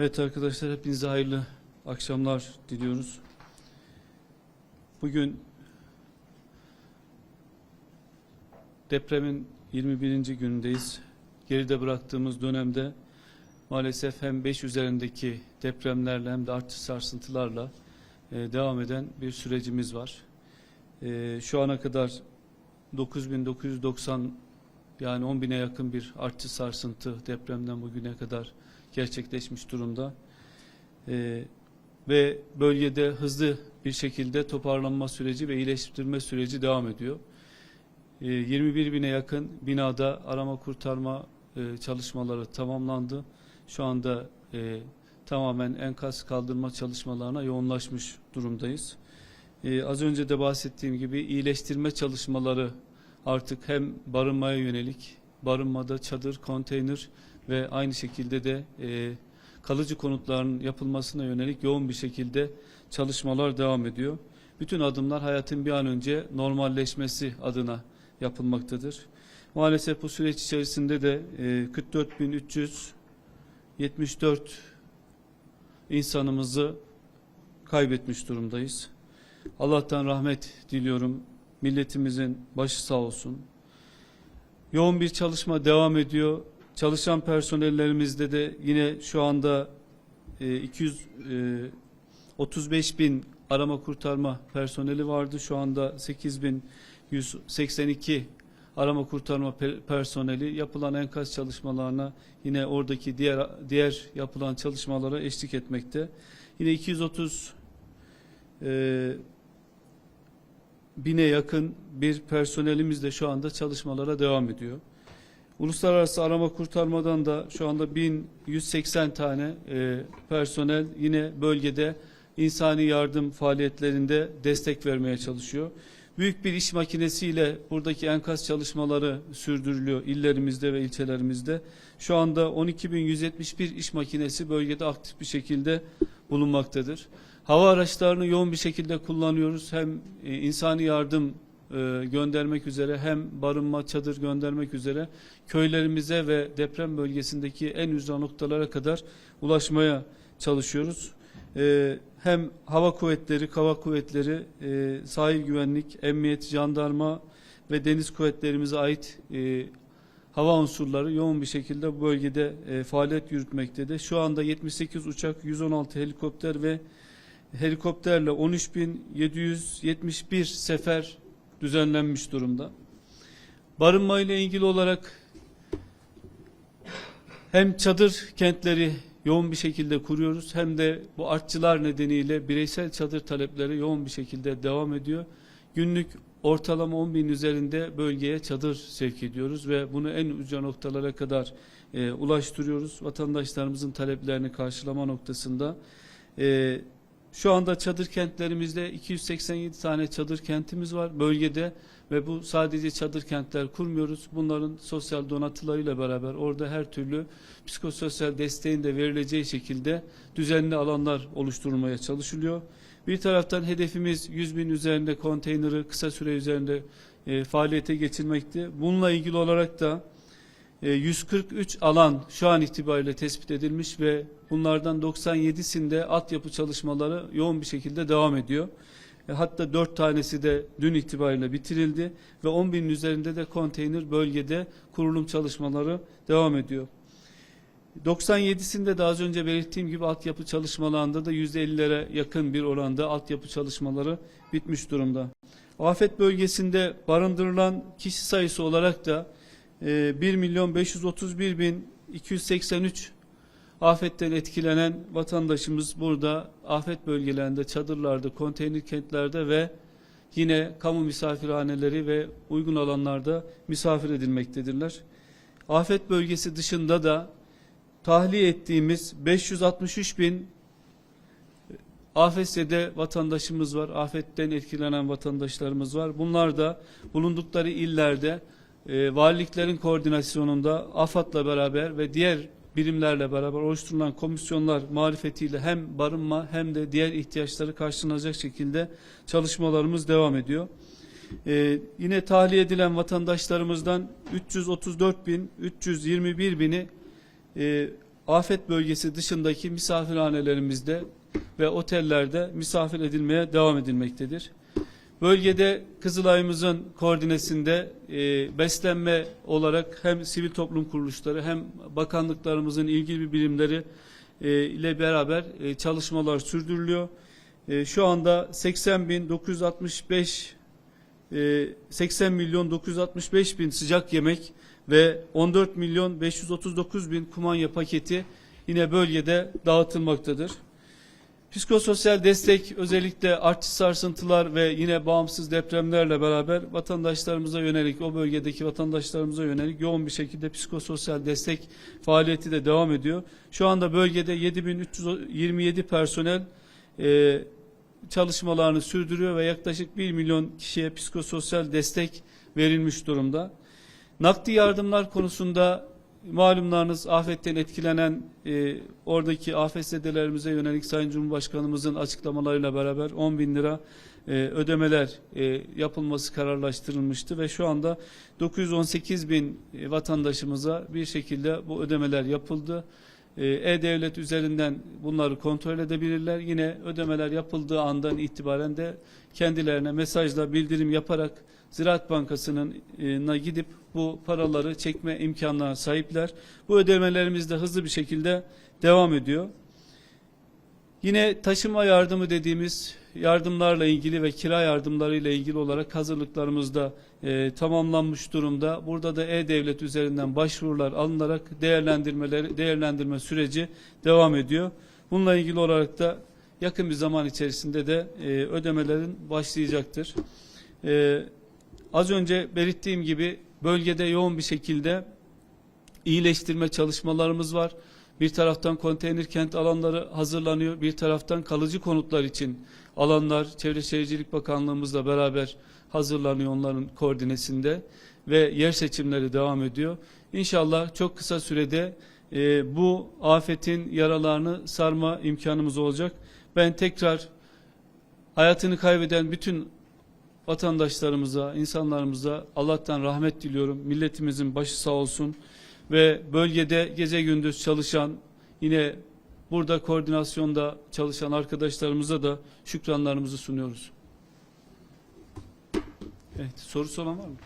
Evet arkadaşlar hepinize hayırlı akşamlar diliyoruz. Bugün depremin 21. günündeyiz. Geride bıraktığımız dönemde maalesef hem 5 üzerindeki depremlerle hem de artış sarsıntılarla e, devam eden bir sürecimiz var. E, şu ana kadar 9990 yani 10 bine yakın bir artçı sarsıntı depremden bugüne kadar gerçekleşmiş durumda. Ee, ve bölgede hızlı bir şekilde toparlanma süreci ve iyileştirme süreci devam ediyor. Ee, 21 bine yakın binada arama kurtarma e, çalışmaları tamamlandı. Şu anda e, tamamen enkaz kaldırma çalışmalarına yoğunlaşmış durumdayız. Ee, az önce de bahsettiğim gibi iyileştirme çalışmaları artık hem barınmaya yönelik, barınmada çadır, konteyner ve aynı şekilde de e, kalıcı konutların yapılmasına yönelik yoğun bir şekilde çalışmalar devam ediyor. Bütün adımlar hayatın bir an önce normalleşmesi adına yapılmaktadır. Maalesef bu süreç içerisinde de e, 44.374 insanımızı kaybetmiş durumdayız. Allah'tan rahmet diliyorum. Milletimizin başı sağ olsun. Yoğun bir çalışma devam ediyor. Çalışan personellerimizde de yine şu anda e, 235 bin arama kurtarma personeli vardı. Şu anda 8182 arama kurtarma pe- personeli yapılan enkaz çalışmalarına yine oradaki diğer diğer yapılan çalışmalara eşlik etmekte. Yine 230 e, bine yakın bir personelimiz de şu anda çalışmalara devam ediyor. Uluslararası arama kurtarmadan da şu anda 1180 tane e, personel yine bölgede insani yardım faaliyetlerinde destek vermeye çalışıyor. Büyük bir iş makinesiyle buradaki enkaz çalışmaları sürdürülüyor illerimizde ve ilçelerimizde. Şu anda 12.171 iş makinesi bölgede aktif bir şekilde bulunmaktadır. Hava araçlarını yoğun bir şekilde kullanıyoruz. Hem e, insani yardım e, göndermek üzere hem barınma çadır göndermek üzere köylerimize ve deprem bölgesindeki en ücra noktalara kadar ulaşmaya çalışıyoruz. E, hem hava kuvvetleri, hava kuvvetleri, e, sahil güvenlik, emniyet, jandarma ve deniz kuvvetlerimize ait hava unsurları yoğun bir şekilde bu bölgede faaliyet yürütmektedir. Şu anda 78 uçak, 116 helikopter ve helikopterle 13.771 sefer düzenlenmiş durumda. Barınma ile ilgili olarak hem çadır kentleri yoğun bir şekilde kuruyoruz hem de bu artçılar nedeniyle bireysel çadır talepleri yoğun bir şekilde devam ediyor. Günlük ortalama 10 bin üzerinde bölgeye çadır sevk ediyoruz ve bunu en uca noktalara kadar e, ulaştırıyoruz. Vatandaşlarımızın taleplerini karşılama noktasında. E, şu anda çadır kentlerimizde 287 tane çadır kentimiz var bölgede ve bu sadece çadır kentler kurmuyoruz. Bunların sosyal donatılarıyla beraber orada her türlü psikososyal desteğin de verileceği şekilde düzenli alanlar oluşturulmaya çalışılıyor. Bir taraftan hedefimiz 100 bin üzerinde konteyneri kısa süre üzerinde e, faaliyete geçirmekti. Bununla ilgili olarak da e, 143 alan şu an itibariyle tespit edilmiş ve bunlardan 97'sinde altyapı çalışmaları yoğun bir şekilde devam ediyor. E, hatta 4 tanesi de dün itibariyle bitirildi ve 10 binin üzerinde de konteyner bölgede kurulum çalışmaları devam ediyor. 97'sinde de az önce belirttiğim gibi altyapı çalışmalarında da %50'lere yakın bir oranda altyapı çalışmaları bitmiş durumda. Afet bölgesinde barındırılan kişi sayısı olarak da e, 1 milyon 531 bin 283 afetten etkilenen vatandaşımız burada afet bölgelerinde, çadırlarda, konteyner kentlerde ve yine kamu misafirhaneleri ve uygun alanlarda misafir edilmektedirler. Afet bölgesi dışında da tahliye ettiğimiz 563 bin AFS'de vatandaşımız var. Afetten etkilenen vatandaşlarımız var. Bunlar da bulundukları illerde e, valiliklerin koordinasyonunda AFAD'la beraber ve diğer birimlerle beraber oluşturulan komisyonlar marifetiyle hem barınma hem de diğer ihtiyaçları karşılanacak şekilde çalışmalarımız devam ediyor. Ee, yine tahliye edilen vatandaşlarımızdan 334 bin 321 bini e, afet bölgesi dışındaki misafirhanelerimizde ve otellerde misafir edilmeye devam edilmektedir. Bölgede Kızılay'ımızın koordinesinde e, beslenme olarak hem sivil toplum kuruluşları hem bakanlıklarımızın ilgili birimleri e, ile beraber e, çalışmalar sürdürülüyor. E, şu anda 80 bin 965 e, 80 milyon 965 bin sıcak yemek ve 14 milyon 539 bin kumanya paketi yine bölgede dağıtılmaktadır. Psikososyal destek özellikle artçı sarsıntılar ve yine bağımsız depremlerle beraber vatandaşlarımıza yönelik o bölgedeki vatandaşlarımıza yönelik yoğun bir şekilde psikososyal destek faaliyeti de devam ediyor. Şu anda bölgede 7327 personel e, çalışmalarını sürdürüyor ve yaklaşık 1 milyon kişiye psikososyal destek verilmiş durumda. Nakdi yardımlar konusunda malumlarınız afetten etkilenen e, oradaki afetzedelerimize yönelik Sayın Cumhurbaşkanımızın açıklamalarıyla beraber 10 bin lira e, ödemeler e, yapılması kararlaştırılmıştı ve şu anda 918 bin e, vatandaşımıza bir şekilde bu ödemeler yapıldı. E, E-Devlet üzerinden bunları kontrol edebilirler. Yine ödemeler yapıldığı andan itibaren de kendilerine mesajla bildirim yaparak Ziraat Bankası'nın e, gidip bu paraları çekme imkanlarına sahipler. Bu ödemelerimiz de hızlı bir şekilde devam ediyor. Yine taşıma yardımı dediğimiz yardımlarla ilgili ve kira yardımlarıyla ilgili olarak hazırlıklarımız da e, tamamlanmış durumda. Burada da E-Devlet üzerinden başvurular alınarak değerlendirmeleri değerlendirme süreci devam ediyor. Bununla ilgili olarak da yakın bir zaman içerisinde de e, ödemelerin başlayacaktır. E, az önce belirttiğim gibi bölgede yoğun bir şekilde iyileştirme çalışmalarımız var. Bir taraftan konteyner kent alanları hazırlanıyor. Bir taraftan kalıcı konutlar için alanlar Çevre Şehircilik Bakanlığımızla beraber hazırlanıyor onların koordinesinde ve yer seçimleri devam ediyor. İnşallah çok kısa sürede e, bu afetin yaralarını sarma imkanımız olacak. Ben tekrar hayatını kaybeden bütün vatandaşlarımıza, insanlarımıza Allah'tan rahmet diliyorum. Milletimizin başı sağ olsun ve bölgede gece gündüz çalışan yine burada koordinasyonda çalışan arkadaşlarımıza da şükranlarımızı sunuyoruz. Evet, sorusu olan var mı?